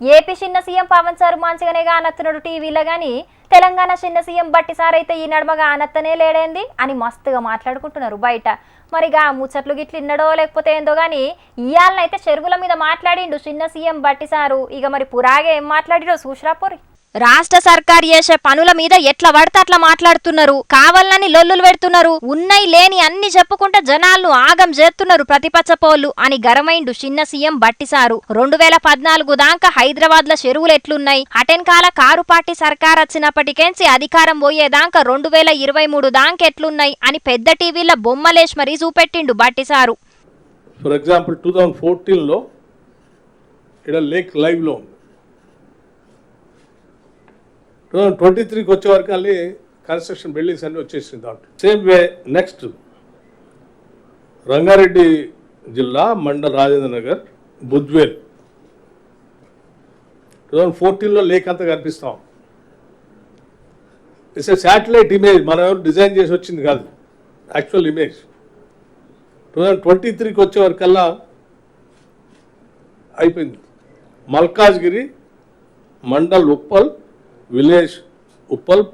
AP చిన్న CM Pawan sir మంచిగానేగా అనత్తున్నాడు టీవీలో కానీ తెలంగాణ చిన్న సీఎం బట్టి సార్ అయితే ఈ నడమగా అనత్తనే లేడేంది అని మస్తుగా మాట్లాడుకుంటున్నారు బయట. మరిగా ముచ్చట్లు గిట్లు ఇన్నడో లేకపోతే ఏందో గాని ఇయాలనైతే చెరువుల మీద మాట్లాడిండు చిన్న సీఎం బట్టి సారు. ఇక మరి పురాగే ఏం మాట్లాడిరో చూసిరాపోరి రాష్ట్ర సర్కార్ చేసే పనుల మీద ఎట్లా పడితే అట్లా మాట్లాడుతున్నారు. కావాలని లొల్లులు పెడుతున్నారు. ఉన్నాయి లేని అన్ని చెప్పుకుంటే జనాలను ఆగం చేస్తున్నారు ప్రతిపక్ష పోలు అని గరమైండు చిన్న సీఎం బట్టిసారు. రెండు వేల పద్నాలుగు దాకా హైదరాబాద్లో చెరువులు ఎట్లున్నాయి? అటెన్కాల కారు పార్టీ సర్కార్ వచ్చినప్పటికేంచి అధికారం పోయేదాకా రెండు వేల ఇరవై మూడు దాకా ఎట్లున్నాయి అని పెద్ద టీవీలో బొమ్మలేష్ మరీ చూపెట్టిండు బట్టిసారు. ఫర్ ఎగ్జాంపుల్ టూ థౌజండ్ ఫోర్టీన్లో ఇక్కడ లేక్ లైవ్లో ఉంది. టూ థౌజండ్ ట్వంటీ త్రీకి వచ్చే వరకు మళ్ళీ కన్స్ట్రక్షన్ బిల్డింగ్స్ అన్నీ వచ్చేసింది దాంట్లో. సేమ్ వే నెక్స్ట్ రంగారెడ్డి జిల్లా మండల్ రాజేంద్ర నగర్ బుద్వేల్ టూ థౌజండ్ ఫోర్టీన్లో లేక్ అంతా కనిపిస్తాం. ఇట్స్ ఎ శాటిలైట్ ఇమేజ్ మనం ఎవరు డిజైన్ చేసి వచ్చింది కాదు. Actual image two thousand twenty త్రీకి వచ్చే వరకల్లా అయిపోయింది. మల్కాజ్గిరి మండల్ ఉప్పల్ విలేజ్ ఉప్పల్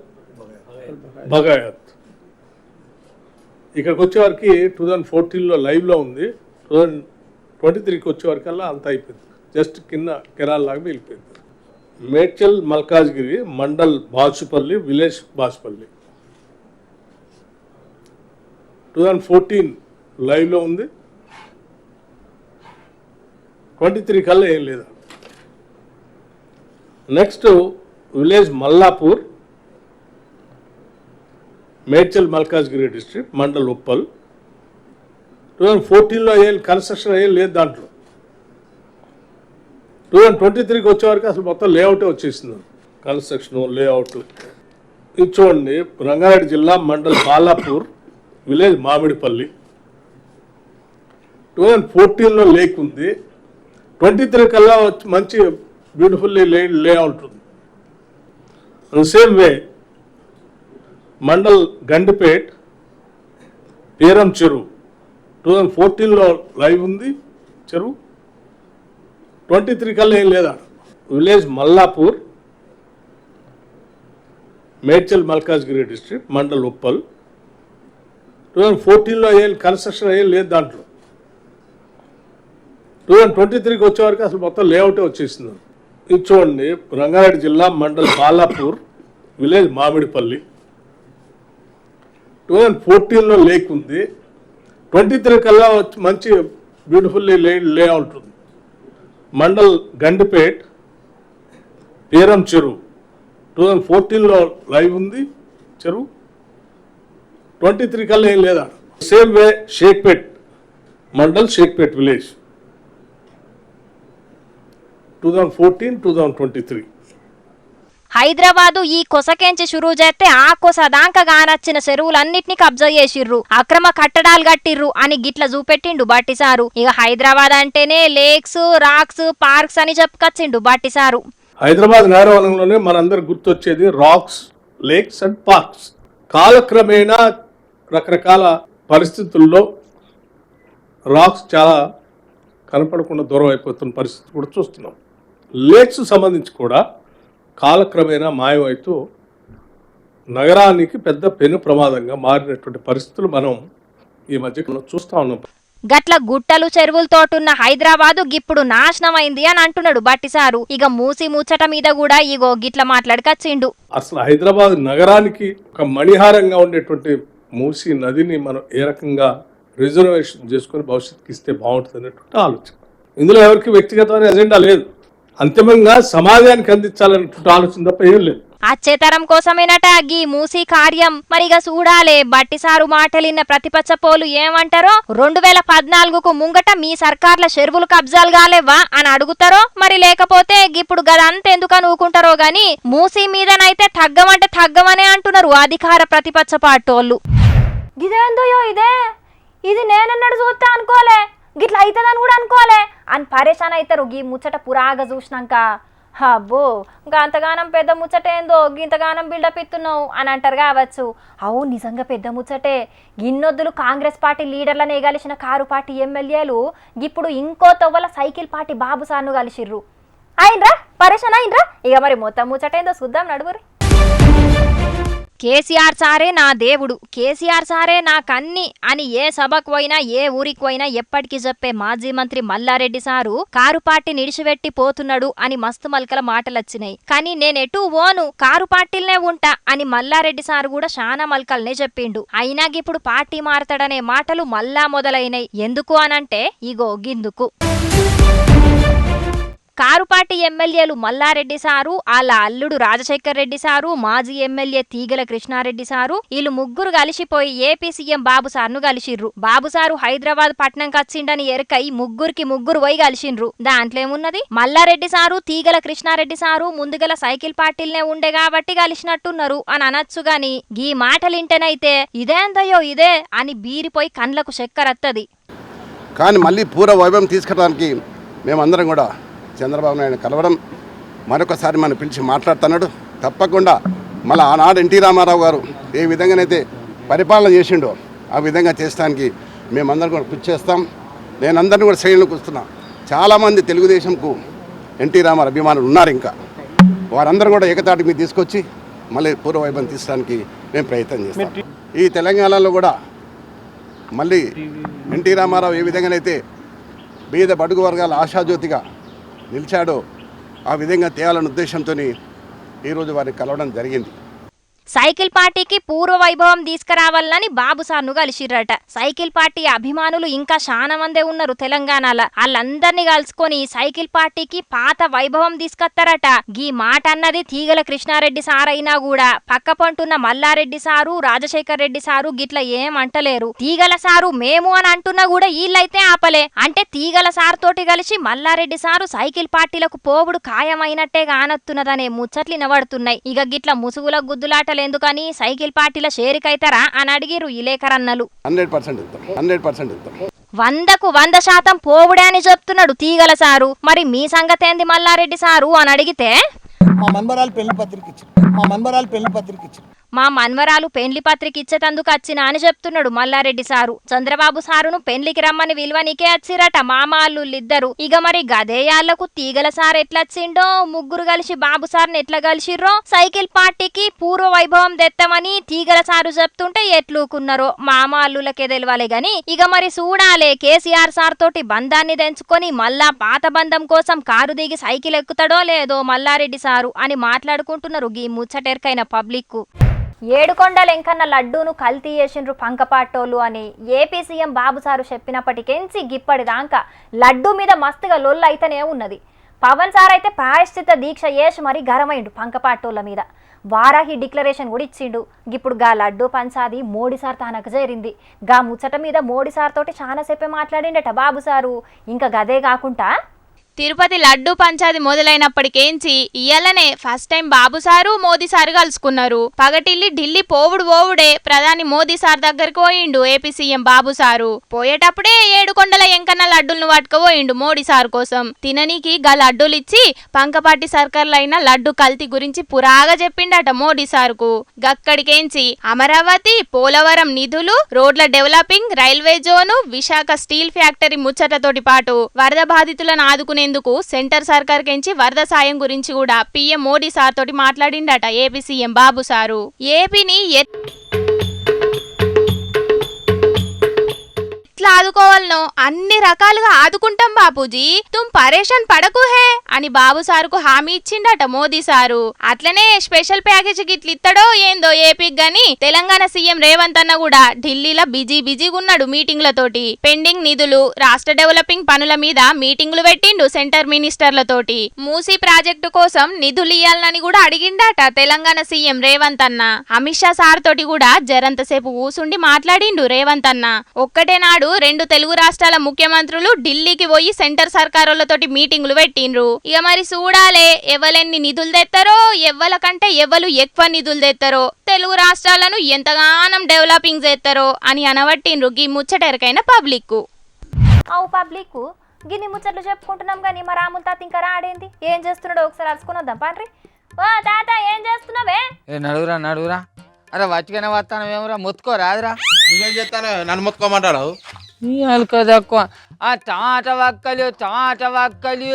బగాయత్ ఇక్కడికి వచ్చేవారికి టూ థౌజండ్ ఫోర్టీన్లో లైవ్లో ఉంది. టూ థౌజండ్ ట్వంటీ త్రీకి వచ్చేవరకల్లా అంత అయిపోయింది. జస్ట్ కింద కెరాల్ లాగా మిగిలిపోయింది. Medchal Malkajgiri mandal Bachupalli village Bachupalli two thousand fourteen లైవ్లో ఉంది. ట్వంటీ త్రీ కల్లా ఏం లేదా. Next village Mallapur Medchal Malkajgiri district mandal Uppal. Two thousand ఫోర్టీన్లో అయ్యేది కన్స్ట్రక్షన్ అయ్యేది లేదు దాంట్లో. టూ థౌజండ్ ట్వంటీ త్రీకి వచ్చేవరకు అసలు మొత్తం లేఅవుటే వచ్చేసింది. Construction layout. ఇది చూడండి రంగారెడ్డి జిల్లా mandal Balapur village Mamidipalli. Two thousand ఫోర్టీన్లో లేక్ ఉంది ట్వంటీ త్రీ కల్లా మంచి బ్యూటిఫుల్లీ లే లేఅవుట్ ఉంది same way mandal Gandipet Peeram Cheruvu two thousand ఫోర్టీన్లో లైవ్ ఉంది చెరువు ట్వంటీ త్రీ కల్లా ఏం లేదా? Village Mallapur Medchal Malkajgiri district mandal Uppal two thousand ఫోర్టీన్లో ఏం కన్స్ట్రక్షన్ ఏం లేదు దాంట్లో. టూ థౌజండ్ ట్వంటీ త్రీకి వచ్చేవరకు అసలు మొత్తం లేఅవుటే వచ్చేసింది. ఇది చూడండి రంగారెడ్డి జిల్లా mandal Balapur village Mamidipalli. Two thousand ఫోర్టీన్లో లేక్ ఉంది. ట్వంటీ త్రీ కల్లా వచ్చి మంచి బ్యూటిఫుల్లీ లే లేఅవుట్ ఉంది. మండల్ గండిపేట్ పేరం చెరువు. టూ థౌజండ్ ఫోర్టీన్లో లైవ్ ఉంది చెరువు. ట్వంటీ త్రీ కల్లా ఏం లేదా same way Shaikpet mandal Shaikpet village. Two thousand fourteen two thousand twenty three Hyderabad ఈ కొసకెంచి షురూ చేస్తే ఆ కొస దాంక గానచ్చిన చెరువులన్నిటినీ కబ్జా చేసిర్రు. అక్రమ కట్టడాలు కట్టిర్రు అని గిట్ల చూపెట్టిండు బట్టిసారు ఇక హైదరాబాద్ అంటేనే లేక్స్ రాక్స్ పార్క్స్ అని చెప్పుకొచ్చిండు బట్టిసారు హైదరాబాద్ నగరవనంలోనే మనందరు గుర్తొచ్చేది రాక్స్ లేక్స్ అండ్ పార్క్స్. కాలక్రమేణా రకరకాల పరిస్థితుల్లో రాక్స్ చాలా కనపడకుండా దూరం అయిపోతున్న పరిస్థితి కూడా చూస్తున్నాం. లేక్స్ సంబంధించి కూడా కాలక్రమేణా మాయమవుతూ నగరానికి పెద్ద పెను ప్రమాదంగా మారినటువంటి పరిస్థితులు మనం ఈ మధ్య చూస్తూ ఉన్నాం. గట్ల గుట్టలు చెరువులతోటున్న హైదరాబాదు గిప్పుడు నాశనమైంది అని అంటున్నాడు బట్టిసారు. ఇక మూసి ముచ్చట మీద కూడా ఇగో గిట్ల మాట్లాడకచ్చిండు అసలు హైదరాబాద్ నగరానికి ఒక మణిహారంగా ఉండేటువంటి మూసీ నదిని మనం ఏ రకంగా రిజర్వేషన్ చేసుకొని భవిష్యత్తుకి ఇస్తే బాగుంటుంది అనేటువంటి ఆలోచన. ఇందులో ఎవరికి వ్యక్తిగతమైన ఎజెండా లేదు. అంతిమంగా సమాజానికి అందించాలనేటువంటి ఆలోచన తప్ప ఏం లేదు. అచ్చేతరం కోసమేనట గీ మూసి కార్యం. మరిగా చూడాలే బట్టిసారు మాటలిన్న ప్రతిపక్ష పోలు ఏమంటారో? రెండు వేల పద్నాలుగుకు ముంగట మీ సర్కార్ల చెరువులు కబ్జాలు కాలేవా అని అడుగుతారో? మరి లేకపోతే గిప్పుడు గదంతా ఎందుకని ఊకుంటారో గాని మూసి మీదనైతే తగ్గమంటే తగ్గమనే అంటున్నారు అధికార ప్రతిపక్ష పార్టోళ్ళు ఇదేందోయో ఇదే? ఇది నేనన్నాడు చూస్తా అనుకోలే. గిట్ల అవుతుందని కూడా అనుకోలే అని పరేషాన్ అవుతారు గీ ముచ్చట పురాగా చూసినాక. అబ్బో ఇంకా అంతగానం పెద్ద ముచ్చట ఏందో? గింతగానం బిల్డప్ ఇస్తున్నావు అని అంటారు కావచ్చు. అవు నిజంగా పెద్ద ముచ్చటే. గిన్నొద్దులు కాంగ్రెస్ పార్టీ లీడర్లను ఎగలిసిన కారు పార్టీ ఎమ్మెల్యేలు ఇప్పుడు ఇంకో తవ్వల సైకిల్ పార్టీ బాబు సార్ను కలిసిర్రు. అయినరా? పరేషాన్ అయినరా? ఇక మరి మొత్తం ముచ్చటేందో చూద్దాం నడుగురి కేసీఆర్ సారే నా దేవుడు కేసీఆర్ సారే నా కన్ని అని ఏ సభకు పోయినా ఏ ఊరికి పోయినా ఎప్పటికీ చెప్పే మాజీ మంత్రి మల్లారెడ్డి సారు కారు పార్టీ నిడిచిపెట్టి పోతున్నాడు అని మస్తు మల్కల మాటలొచ్చినాయి. కానీ నేనెటూ ఓను కారు పార్టీలనే ఉంటా అని మల్లారెడ్డి సారు కూడా శానా మల్కల్నే చెప్పిండు. అయినా ఇప్పుడు పార్టీ మారతాడనే మాటలు మళ్ళా మొదలైనాయి. ఎందుకు అనంటే ఇగో గిందుకు. కారుపాటి ఎమ్మెల్యేలు మల్లారెడ్డి సారు వాళ్ళ అల్లుడు రాజశేఖర్ రెడ్డి సారు మాజీ ఎమ్మెల్యే తీగల కృష్ణారెడ్డి సారు వీళ్ళు ముగ్గురు కలిసిపోయి ఏపీ సీఎం బాబు సార్ను కలిసిర్రు. బాబు సారు హైదరాబాద్ పట్నం కచ్చిండని ఎరకై ముగ్గురికి ముగ్గురు పోయి కలిసిండ్రు దాంట్లో ఏమున్నది? మల్లారెడ్డి సారు తీగల కృష్ణారెడ్డి సారు ముందుగల సైకిల్ పార్టీలనే ఉండే కాబట్టి కలిసినట్టున్నారు అని అనొచ్చు గాని గీ మాటలింటేనైతే ఇదేందయ్యో ఇదే అని బీరిపోయి కండ్లకు చక్కెరత్తది కానీ మళ్ళీ పూర్వ వైభవం తీసుకురావడానికి మేమందరం కూడా చంద్రబాబు నాయుడు కలవడం మరొకసారి మనం పిలిచి మాట్లాడుతున్నాడు. తప్పకుండా మళ్ళీ ఆనాడు ఎన్టీ రామారావు గారు ఏ విధంగానైతే పరిపాలన చేసిండో ఆ విధంగా చేస్తానికి మేమందరం కూడా కృషి చేస్తాం. నేను అందరిని కూడా శ్రేణులకు వస్తున్నా చాలామంది తెలుగుదేశంకు ఎన్టీ రామారావు అభిమానులు ఉన్నారు ఇంకా. వారందరూ కూడా ఏకతాటి మీద తీసుకొచ్చి మళ్ళీ పూర్వవైభవం తీసడానికి మేము ప్రయత్నం చేస్తాం. ఈ తెలంగాణలో కూడా మళ్ళీ ఎన్టీ రామారావు ఏ విధంగానైతే బీద బడుగు వర్గాల ఆశాజ్యోతిగా నిలిచాడో ఆ విధంగా తేయాలన్న ఉద్దేశంతో ఈరోజు వారిని కలవడం జరిగింది. సైకిల్ పార్టీకి పూర్వ వైభవం తీసుకురావాలని బాబు సార్ను కలిసిర్రట. సైకిల్ పార్టీ అభిమానులు ఇంకా చాలా మందే ఉన్నారు తెలంగాణలో. వాళ్ళందరినీ కలుసుకొని సైకిల్ పార్టీకి పాత వైభవం తీసుకొస్తారట. గీ మాట అన్నది తీగల కృష్ణారెడ్డి సార్ అయినా కూడా. పక్క పంటున్న మల్లారెడ్డి సారు రాజశేఖర్ రెడ్డి సారు గిట్ల ఏం అంటలేరు. తీగల సారు మేము అని అంటున్నా కూడా వీళ్ళైతే ఆపలే. అంటే తీగల సార్ తోటి కలిసి మల్లారెడ్డి సారు సైకిల్ పార్టీలకు పోవుడు ఖాయమైనట్టే కానొత్తున్నదనే ముచ్చట్లు వినబడుతున్నాయి. ఇక గిట్ల ముసుగుల గుద్దులాట ఎందుకని సైకిల్ పార్టీల షేరికైతారా అని అడిగిరు ఇలేకరన్నలు. హండ్రెడ్ పర్సెంట్ ఇస్తాం హండ్రెడ్ పర్సెంట్ ఇస్తాం వందకు వంద శాతం పోవుడే అని చెప్తున్నాడు తీగల సారు. మరి మీ సంగతేంది మల్లారెడ్డి సారు అని అడిగితే? మా మన్మరాలు పెళ్ళి పత్రిక ఇచ్చారు. మా మన్మరాలు పెళ్ళి పత్రిక ఇచ్చారు. మా మన్వరాలు పెండ్లి పత్రిక ఇచ్చేటందుకు వచ్చినా అని చెప్తున్నాడు మల్లారెడ్డి సారు. చంద్రబాబు సారును పెండ్లికి రమ్మని విలువనికే వచ్చిరట మామ అల్లుళ్ళిద్దరు. ఇక మరి గదేయాళ్ళకు తీగల సార్ ఎట్లొచ్చిండో? ముగ్గురు కలిసి బాబు సార్ని ఎట్లా కలిసిర్రో? సైకిల్ పార్టీకి పూర్వ వైభవం తెత్తమని తీగల సారు చెప్తుంటే ఎట్లూకున్నారో? మామ అల్లులకే తెలవాలి గాని ఇక మరి చూడాలే కేసీఆర్ సార్ తోటి బంధాన్ని తెంచుకొని మళ్ళా పాత బంధం కోసం కారు దిగి సైకిల్ ఎక్కుతాడో లేదో మల్లారెడ్డి సారు అని మాట్లాడుకుంటున్నారు గీ ముచ్చటెరకైన పబ్లిక్ ఏడుకొండ లెంకన్న లడ్డూను కల్తీ చేసిండ్రు పంకపాటోళ్ళు అని ఏపీ సీఎం బాబు సారు చెప్పినప్పటికెంచి గిప్పటిదాకా లడ్డూ మీద మస్తుగా లొల్లు అయితేనే ఉన్నది. పవన్ సార్ అయితే ప్రాయశ్చిత దీక్ష చేసి మరి గరమైండు పంకపాటోళ్ళ మీద. వారాహి డిక్లరేషన్ కూడా ఇచ్చిండు. ఇప్పుడు గా లడ్డూ పంచాది మోడీ సార్ తనకు చేరింది. గా ముచ్చట మీద మోడీ సార్ తోటి చాలాసేపే మాట్లాడిండట బాబు సారు. ఇంకా గదే కాకుండా తిరుపతి లడ్డు పంచాది మొదలైనప్పటికేంచి ఇయ్యాలనే first time Babu sir Modi sir కలుసుకున్నారు. పగటిల్లి ఢిల్లీ పోవుడు పోవుడే ప్రధాని మోదీ సార్ దగ్గరికి పోయిండు ఏపీ సీఎం బాబు సారు. పోయేటప్పుడే ఏడు కొండల ఎంకన్న లడ్డులను పట్టుకుపోయిండు మోడీ సార్ కోసం. తిననీకి గా లడ్డూలు ఇచ్చి పంకపాటి సర్కర్లైన లడ్డు కల్తీ గురించి పురాగా చెప్పిండట మోడీ సార్కు. గక్కడికేంచి అమరావతి పోలవరం నిధులు రోడ్ల developing railway zone Visakha steel factory ముచ్చటతోటి పాటు వరద బాధితులను ఆదుకునే చేసేందుకు సెంటర్ సర్కార్ కెంచి వరద సాయం గురించి కూడా పీఎం మోడీ సార్ తోటి మాట్లాడిండట ఏపీ సీఎం బాబు సారు. ఏపీని ఎట్లా ఆదుకోవాలనో అన్ని రకాలుగా ఆదుకుంటాం బాపూజీ. తుమ్ పరేషాన్ పడకు హే అని బాబు సారుకు హామీ ఇచ్చిండట మోదీ సారు. అట్లనే స్పెషల్ ప్యాకేజ్ గిట్ల ఇత్తడో ఏందో ఏపీకి గాని తెలంగాణ సీఎం రేవంత్ అన్న కూడా ఢిల్లీలో బిజీ బిజీగా ఉన్నాడు మీటింగ్లతోటి. పెండింగ్ నిధులు రాష్ట్ర డెవలపింగ్ పనుల మీద మీటింగ్లు పెట్టిండు సెంటర్ మినిస్టర్లతోటి. మూసీ ప్రాజెక్టు కోసం నిధులు ఇయ్యాలని కూడా అడిగిండట తెలంగాణ సీఎం రేవంత్ అన్న. అమిత్ షా సార్ తోటి కూడా జరంతసేపు కూసుండి మాట్లాడిండు రేవంత్ అన్న. ఒక్కటే నాడు రెండు తెలుగు రాష్ట్రాల ముఖ్యమంత్రులు ఢిల్లీకి పోయి సెంటర్ సర్కారులతోటి మీటింగులు పెట్టిండ్రు. ఇక మరి చూడాలే ఎవలెన్ని నిధులు తెస్తారో ఎవ్వల కంటే ఎవరు ఎక్కువ నిధులు తెస్తారో తెలుగు రాష్ట్రాలను ఎంతగానం డెవలపింగ్ చేస్తారో అని అనబట్టిండ్రు గీ ముచ్చటెరకైన పబ్లిక్ అవు పబ్లిక్ గిన్ని ముచ్చట్లు చెప్పుకుంటున్నాం కానీ మా రాముల తాత ఇంకా రాడేంది? ఏం చేస్తున్నాడో ఒకసారి అరుచుకుని వద్దాం పాండ్రి. ఓ తాత ఏం చేస్తున్నావే? ఏ నడువురా నడువురా. అరే వచ్చగానే వస్తాను ఏమరా మొత్తుకో రాదురా. నువ్వేం చేస్తాను నన్ను మొత్తుకోమంటాడు తక్కువ ఆ టమాటా వక్కలు టమాటా వక్కలు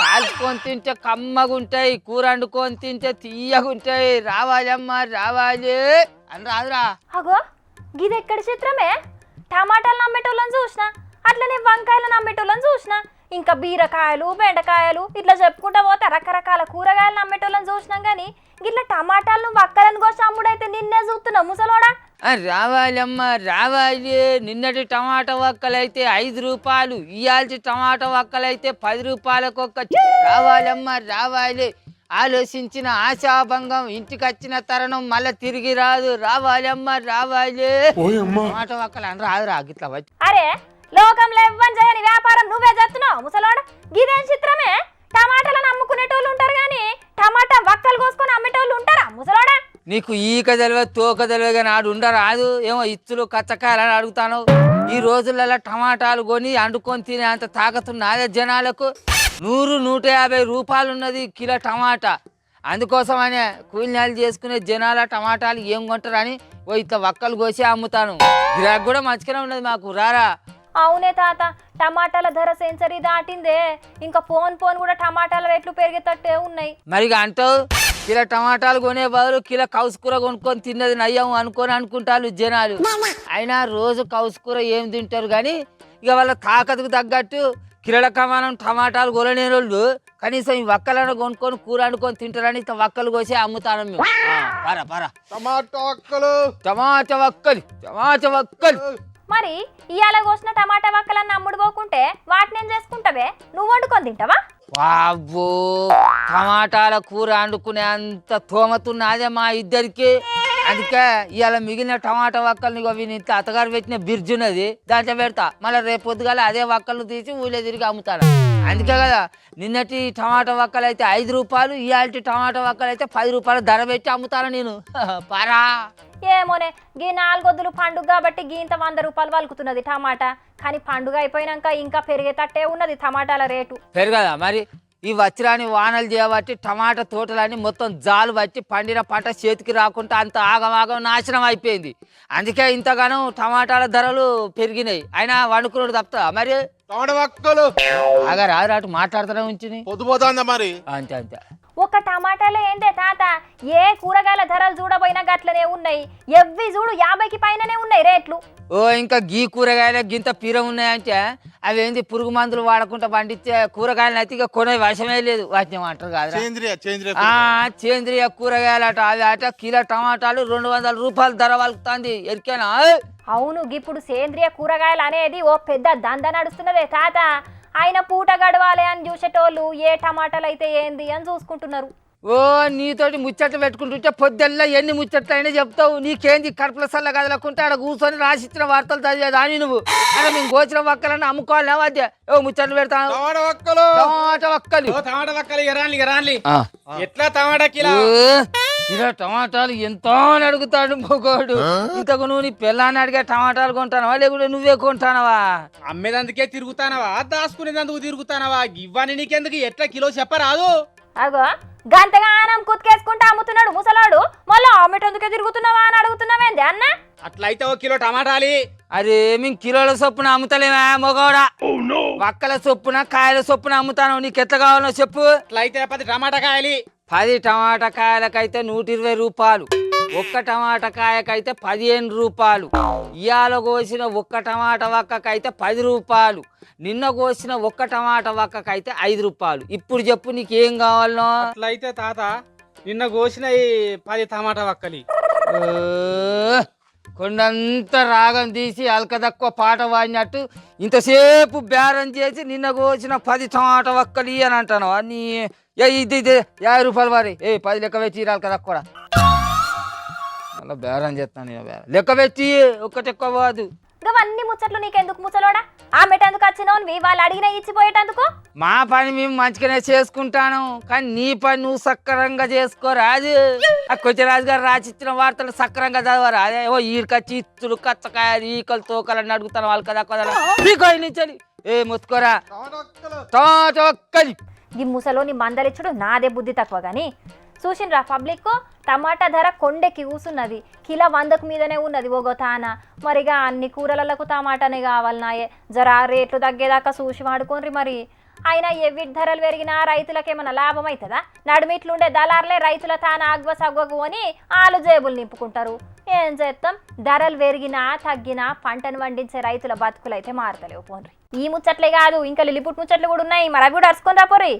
కాల్చుకొని తింటే కమ్మగుంటాయి కూర వండుకొని తింటే తీయగుంటాయి రావాలమ్మా రావాలి. అని రాదురా. అగో గిది ఎక్కడి చిత్రమే? టమాటాలు నమ్మేటోళ్ళని చూసిన అట్లనే వంకాయలు నమ్మేటోళ్ళని చూసిన ఇంకా బీరకాయలు బెండకాయలు ఇట్లా చెప్పుకుంటా పోతే రకరకాల కూరగాయలు నమ్మేటోళ్ళని చూసినాం కానీ గిట్ల టమాటాలను వక్కలను కోసి అమ్ముడైతే నిన్నే చూస్తున్నా ముసలోడా? రావాలమ్మా రావాలి. నిన్నటి టమాటా వక్కలైతే ఐదు రూపాయలు ఇయాల్టి టమాటా వక్కలైతే పది రూపాయలకు ఒక్క రావాలమ్మా రావాలి. ఆలోచించిన ఆశాభంగం ఇంటికి వచ్చిన తరుణం మళ్ళీ తిరిగి రాదు. రావాలమ్మా రావాలి. టమాటా వక్కలు అని రాదురా గిట్లా వచ్చి. అరే లోకంలో ఇవ్వని చేయని వ్యాపారం నువ్వే చేస్తున్నావు ముసలోడా? గిదేం చిత్రమే? టమాటాలను అమ్ముకునేటోళ్ళు ఉంటారు కానీ టమాటా వక్కలు కోసుకొని అమ్మేటోళ్ళు ఉంటారా ముసలోడా? నీకు ఈక తెలియదు తోక తెలివే కానీ ఆడు ఉండరాదు. ఏమో ఇత్తులు కచ్చకాయలని అడుగుతాను. ఈ రోజులలో టమాటాలు కొని వండుకొని తినే అంత తాకతున్నదే జనాలకు. నూరు నూట యాభై రూపాయలు ఉన్నది కిలో టమాటా. అందుకోసమనే కూలినాలు చేసుకునే జనాల టమాటాలు ఏం కొంటారని ఓ ఇట్లా వక్కలు కోసి అమ్ముతాను. గిరాకు కూడా మంచిగానే ఉన్నది మాకు. రారా. అవునే తాత టమాటాల ధర సెంచరీ దాటిందే. ఇంకా పోన్ పోన్ కూడా టమాటాల రేట్లు పెరిగేటట్టే ఉన్నాయి. మరి అంటావు కిలో టమాటాలు కొనే బదులు కిలో కౌసు కూర కొనుక్కొని తిన్నది నయ్యం అనుకొని అనుకుంటారు జనాలు. అయినా రోజు కౌసు కూర ఏం తింటారు కానీ ఇక వాళ్ళ తాకతుకు తగ్గట్టు కిలోల కమానం టమాటాలు కొనలేని వాళ్ళు కనీసం ఈ వక్కలను కొనుక్కొని కూర వండుకొని తింటారని ఇంత వక్కలు కోసి అమ్ముతాను మేము. పరా పరా. టమాటా ఒక్కలు టమాటా వక్కలు టమాటా వక్కలు. మరి ఇవాళ కోసిన టమాటా వక్కలన్నీ అమ్ముడు పోకుంటే వాటిని చేసుకుంటావే? నువ్వు వండుకొని తింటావా? వాబ్బో టమాటాల కూర వండుకునే అంత తోమతున్నదే మా ఇద్దరికి. అందుకే ఇవాళ మిగిలిన టమాటా వక్కల్ని ఇంట్లో అత్తగారు పెట్టిన బిర్జు ఉన్నది దాంట్లో పెడతా. మళ్ళీ రేపు పొద్దుగాల అదే వక్కలు తీసి ఊళ్ళో తిరిగి అమ్ముతాను. అందుకే కదా నిన్నటి టమాటా వక్కలు అయితే ఐదు రూపాయలు ఇవాళ టమాటా వక్కలు అయితే పది రూపాయలు ధర పెట్టి అమ్ముతాను నేను. పరా. ఏమోనే గీ నాలుగొద్దులు పండుగ కాబట్టి గీ ఇంత వంద రూపాయలు వలుకుతున్నది టమాటా. కానీ పండుగ అయిపోయినాక ఇంకా పెరిగేటట్టే ఉన్నది టమాటాల రేటు. పెరగదా మరి? ఈ వచ్చిరాని వానలు చేయబట్టి టమాటా తోటలన్నీ మొత్తం జాలు పట్టి పండిన పంట చేతికి రాకుండా అంత ఆగమాగం నాశనం అయిపోయింది. అందుకే ఇంతగానో టమాటాల ధరలు పెరిగినాయి. అయినా వండుకున్నాడు తప్పుతా మరి? అటు మాట్లాడుతూనే పోతుందా మరి? అంతే అంతే. ఒక టమాటాలో ఏందే తాత? ఏ కూరగాయల ధరలు చూడబోయినా గట్లనే ఉన్నాయి. ఎవ్వి చూడు యాభైకి పైననే ఉన్నాయి రేట్లు. ఓ ఇంకా గీ కూరగాయలు గింత పీర ఉన్నాయంటే అవేంది పురుగు మందులు వాడకుండా పండించే కూరగాయలు అయితే ఇక కొనే వశమే లేదు. వాటిని ఏమంటారు కాదు సేంద్రియ కూరగాయలు. అట అవి అట కిలో టమాటాలు రెండు వందల రూపాయలు ధర వలుకుతుంది. ఎరికేనా? అవును ఇప్పుడు సేంద్రియ కూరగాయలు అనేది ఓ పెద్ద దంద నడుస్తున్నదే తాత. ఆయన పూట గడవాలి అని చూసేటోళ్ళు ఏ టమాటాలు అయితే ఏంది అని చూసుకుంటున్నారు. ఓ నీతోటి ముచ్చట్లు పెట్టుకుంటుంటే పొద్దుల్ల ఎన్ని ముచ్చట్లు అయినా చెప్తావు. నీకేంది కడుపుల సల్ల కదలకుంటే ఆడ కూర్చొని రాసిచ్చిన వార్తలు చదివేదా అని నువ్వు. అక్కడ మేము గోచిన వక్కలని అమ్ముకోవాలి అదే ఓ ముచ్చట్లు పెడతాను. టమాటా వక్కలు. ఎట్లా టమాటా కిలో? ఇలా టమాటాలు ఎంతో అని అడుగుతాడు మొగోడు. ఇంతకు నువ్వు నీ పిల్లాన్ని అడిగే టమాటాలు కొంటానవా? లేకుంటే నువ్వే కొంటానవా? అమ్మేదందుకే తిరుగుతానవా? దాచుకునేందుకు తిరుగుతానవా? ఇవ్వని నీకెందుకు? ఎట్లా కిలో చెప్పరాదు? అగో గంతగానం కుతికేసుకుంటా అమ్ముతున్నాడు ముసలాడు. మళ్ళీ ఆమెటెందుకే తిరుగుతున్నావా అని అడుగుతున్నావేంది అన్న? అట్లయితే ఓ కిలో టమాటాలి అరే మేము కిలోల చొప్పున అమ్ముతలేమా మొగోడా. వక్కల చొప్పున కాయల చొప్పున అమ్ముతాను నీకు ఎట్లా కావాలో చెప్పు. అట్లయితే పది టమాటా కాయలి పది టమాటా కాయలకైతే నూట ఇరవై రూపాయలు. ఒక్క టమాటా కాయకైతే పదిహేను రూపాయలు. ఇవాళ కోసిన ఒక్క టమాటా వక్కకైతే పది రూపాయలు. నిన్న కోసిన ఒక్క టమాటా వక్కకైతే ఐదు రూపాయలు. ఇప్పుడు చెప్పు నీకు ఏం కావాలనో అట్లయితే తాత నిన్న కోసిన పది టమాటా వక్కలి. కొండంత రాగం తీసి అల్క తక్కువ పాట పాడినట్టు ఇంతసేపు బేరం చేసి నిన్న కోసిన పది టమాటా వక్కలి అని అంటాను నీ ఏ ఇది ఇది యాభై రూపాయలు వారి ఏ పది లెక్క పెట్టి అల్క తక్కువ మళ్ళీ బేరం చేస్తాను నేను బేరం. లెక్క పెట్టి ఒక్కటి ఎక్కువ పోదు ఇవన్నీ ముచ్చట్లు నీకెందుకు ముసలోడా? ఆమెటెందుకు వచ్చినావు? వాళ్ళు అడిగిన ఇచ్చిపోయేటందుకు మా పని మేము మంచిగానే చేసుకుంటాను కానీ నీ పని నువ్వు సక్రంగా చేసుకోరాదు ఆ కొచ్చరాజు గారు రాసిచ్చిన వార్తలు సక్రంగా చదవరా? అదే ఓ ఈరికచ్చి ఇత్తులు కచ్చకాయలు ఈకలు తోకలు అని అడుగుతాను వాళ్ళు కదా కదా నీకో నుంచి ఏ ముత్తుకోరా? టమాటా ఒక్కలి ఈ ముసలోని మందలిచ్చుడు నాదే బుద్ధి తక్కువ గాని చూసిండ్రా పబ్లిక్? టమాటా ధర కొండెక్కి కూసున్నది. కిలో వందకు మీదనే ఉన్నది ఓగో తాన మరిగా అన్ని కూరలకు టమాటానే కావాలన్నాయే జరా రేట్లు తగ్గేదాకా చూసి వాడుకోండి మరి. అయినా ఎవిటి ధరలు పెరిగినా రైతులకేమన్నా లాభం అవుతుందా నడుమిట్లుండే దళారులే రైతుల తాన అగ్వ సగ్వగు అని ఆలు జేబులు నింపుకుంటారు. ఏం చేస్తాం ధరలు పెరిగినా తగ్గినా పంటను పండించే రైతుల బతుకులు అయితే మారతలేవు పోన్రి. ఈ ముచ్చట్లే కాదు ఇంకా లిలిపుట్ ముచ్చట్లు కూడా ఉన్నాయి. మరి అవి కూడా అరుచుకొని రాపోరి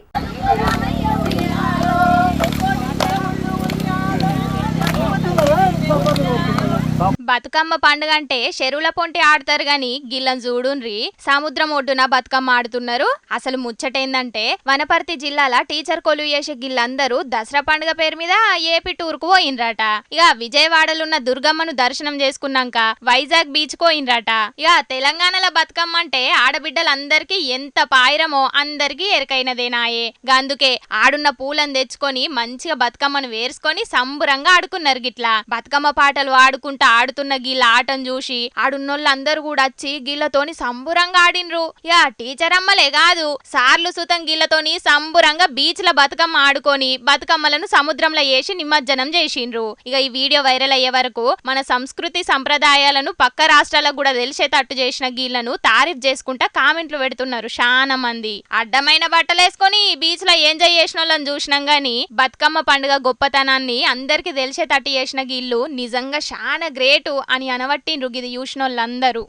한 బతుకమ్మ పండుగ అంటే చెరువుల పొంటి ఆడతారు గాని గిల్లం చూడుండ్రి. సముద్రం ఒడ్డున బతుకమ్మ ఆడుతున్నారు. అసలు ముచ్చటేందంటే వనపర్తి జిల్లాల టీచర్ కొలువు చేసే గిల్లందరూ దసరా పండుగ పేరు మీద ఏపీ టూర్కు పోయినరాట. ఇక విజయవాడలున్న దుర్గమ్మను దర్శనం చేసుకున్నాక వైజాగ్ బీచ్ పోయినరాట. ఇక తెలంగాణలో బతుకమ్మ అంటే ఆడబిడ్డలందరికీ ఎంత పాయిరమో అందరికీ ఎరకైనదేనాయే గందుకే ఆడున్న పూలను తెచ్చుకొని మంచిగా బతుకమ్మను వేర్చుకొని సంబురంగా ఆడుకున్నారు గిట్లా. బతుకమ్మ పాటలు ఆడుకుంటా ఆడుతున్న గీళ్ళ ఆటను చూసి ఆడున్నోళ్ళందరూ కూడా వచ్చి గీళ్ళతోని సంబురంగా ఆడినరు యా టీచర్ అమ్మలే కాదు. సార్లు సుతం గీళ్ళతోని సంబురంగా బీచ్ ల బతుకమ్మ ఆడుకొని బతుకమ్మలను సముద్రంలో వేసి నిమజ్జనం చేసిండ్రు. ఇక ఈ వీడియో వైరల్ అయ్యే వరకు మన సంస్కృతి సంప్రదాయాలను పక్క రాష్ట్రాలకు కూడా తెలిసేటట్టు చేసిన గీళ్ళను తారీఫ్ చేసుకుంటా కామెంట్లు పెడుతున్నారు చాలా మంది. అడ్డమైన బట్టలు వేసుకొని బీచ్లో ఎంజాయ్ చేసిన వాళ్ళని చూసినాం గాని బతుకమ్మ పండుగ గొప్పతనాన్ని అందరికి తెలిసేటట్టు చేసిన గీళ్ళు నిజంగా చాలా గ్రేటు అని అనవట్టిండ్రు గిది చూసిన వాళ్ళందరూ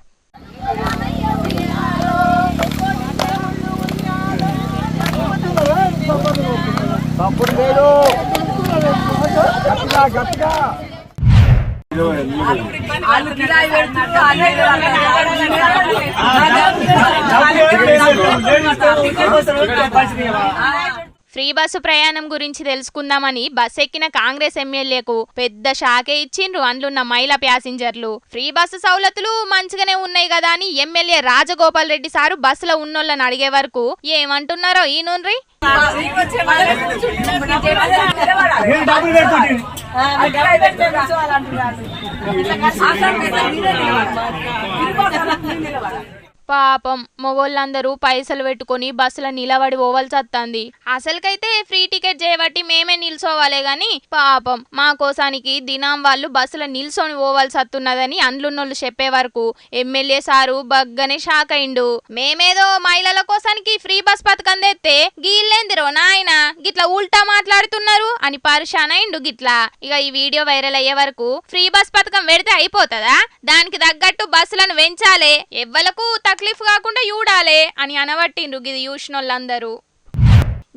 ఫ్రీ బస్సు ప్రయాణం గురించి తెలుసుకుందామని బస్ ఎక్కిన కాంగ్రెస్ ఎమ్మెల్యేకు పెద్ద షాకే ఇచ్చిండ్రు. అందులున్న మహిళా ప్యాసింజర్లు. ఫ్రీ బస్సు సౌలతులు మంచిగానే ఉన్నాయి కదా అని ఎమ్మెల్యే రాజగోపాల్ రెడ్డి సారు బస్సులో ఉన్నోళ్ళని అడిగే వరకు ఏమంటున్నారో ఈ నుండ్రి పాపం మొగోళ్ళందరూ పైసలు పెట్టుకొని బస్సుల నిలబడి పోవాల్సి అసలుకైతే ఫ్రీ టికెట్ చేయబట్టి మేమే నిల్చోవాలే గాని పాపం మా కోసానికి దినాం వాళ్ళు బస్సుల నిల్చొని పోవాల్సి వస్తున్నదని అండ్లున్నోళ్ళు చెప్పే వరకు ఎమ్మెల్యే సారు బగ్గనే షాక్ అయిండు. మేమేదో మహిళల కోసానికి ఫ్రీ బస్ పథకం తెస్తే గీళ్ళేందిరో నాయన గిట్లా ఉల్టా మాట్లాడుతున్నారు అని పరిశాన్ అయిండు గిట్లా. ఇక ఈ వీడియో వైరల్ అయ్యే వరకు ఫ్రీ బస్ పథకం పెడితే అయిపోతుందా? దానికి తగ్గట్టు బస్సులను పెంచాలే ఎవ్వలకు తక్కువ తక్లీఫ్ కాకుండా చూడాలే అని అనబట్టిండ్రు గిది చూసినోళ్ళందరూ.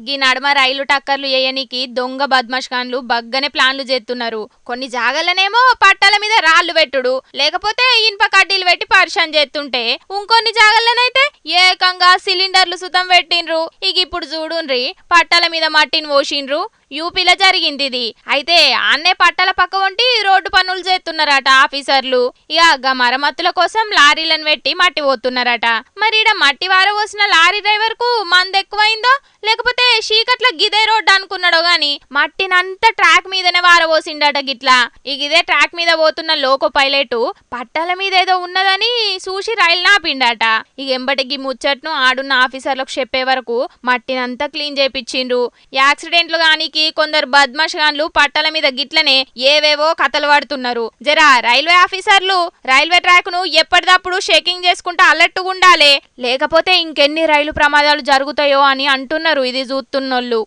గీ నడమ రైలు టక్కర్లు వేయనీకి దొంగ బద్మాష్కాన్లు బగ్గనే ప్లాన్లు చేస్తున్నారు కొన్ని జాగలనేమో పట్టాల మీద రాళ్ళు పెట్టుడు. లేకపోతే ఇనుప కడ్డీలు పెట్టి పరిశాన్ చేస్తుంటే ఇంకొన్ని జాగలనైతే ఏకంగా సిలిండర్లు సుతం పెట్టిండ్రు. ఇక ఇప్పుడు చూడుండ్రి పట్టాల మీద మట్టిని పోసిండ్రు యూపీలో జరిగింది ఇది అయితే అన్నే పట్టాల పక్క వంటి రోడ్డు పనులు చేస్తున్నారట ఆఫీసర్లు. ఇక గా మరమ్మతుల కోసం లారీలను పెట్టి మట్టి పోతున్నారట. మరి ఈడ మట్టి వార పోసిన లారీ డ్రైవర్కు మంది ఎక్కువైందో? లేకపోతే చీకట్ల గిదే రోడ్డు అనుకున్నాడో గాని మట్టినంతా ట్రాక్ మీదనే వారబోసిండట గిట్లా. ఇక ఇదే ట్రాక్ మీద పోతున్న లోకో పైలట్ పట్టాల మీద ఏదో ఉన్నదని చూసి రైలు నాపిండట. ఇక ఎంబటికి ముచ్చట్ను ఆడున్న ఆఫీసర్లకు చెప్పే వరకు మట్టినంతా క్లీన్ చేపించిండ్రు యాక్సిడెంట్లు గానికి కొందరు బద్మాషాన్లు పట్టల పట్టాల మీద గిట్లనే ఏవేవో కథలు పడుతున్నారు జరా రైల్వే ఆఫీసర్లు రైల్వే ట్రాక్ను ఎప్పటిదప్పుడు షేకింగ్ చేసుకుంటా అలర్ట్గా ఉండాలి లేకపోతే ఇంకెన్ని రైలు ప్రమాదాలు జరుగుతాయో అని అంటున్నారు ఇది చూస్తున్నోళ్ళు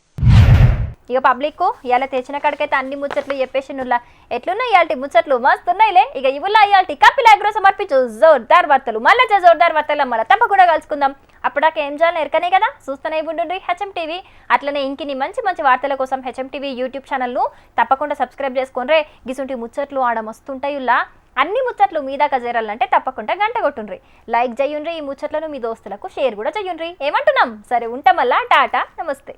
ఇక పబ్లిక్ ఇలా తెచ్చిన కాడికైతే అన్ని ముచ్చట్లు చెప్పేసి నుల్లా ఎట్లున్నాయి ఇవాళ ముచ్చట్లు? మస్తున్నాయిలే. ఇక ఇవులా ఇవాళ కపిల్ అగ్రో సమర్పించు జోర్దార్ వార్తలు. మళ్ళీ జోర్దార్ వార్తలు మళ్ళీ తప్పకుండా కలుసుకుందాం. అప్పటిదాకా ఏం చేయాలని ఎరకనే కదా? చూస్తూనే ఉండండి హెచ్ఎం టీవీ. అట్లనే ఇంకిని మంచి మంచి వార్తల కోసం హెచ్ఎం టీవీ యూట్యూబ్ ఛానల్ను తప్పకుండా సబ్స్క్రైబ్ చేసుకుని గిసుంటి ముచ్చట్లు ఆడ మస్తుంటాయి ఇలా అన్ని ముచ్చట్లు మీ దాకా చేరాలంటే తప్పకుండా గంట కొట్టుండ్రి. లైక్ చేయుండ్రి ఈ ముచ్చట్లను మీ దోస్తులకు షేర్ కూడా చేయుండ్రి ఏమంటున్నాం? సరే ఉంటామల్లా. టాటా. నమస్తే.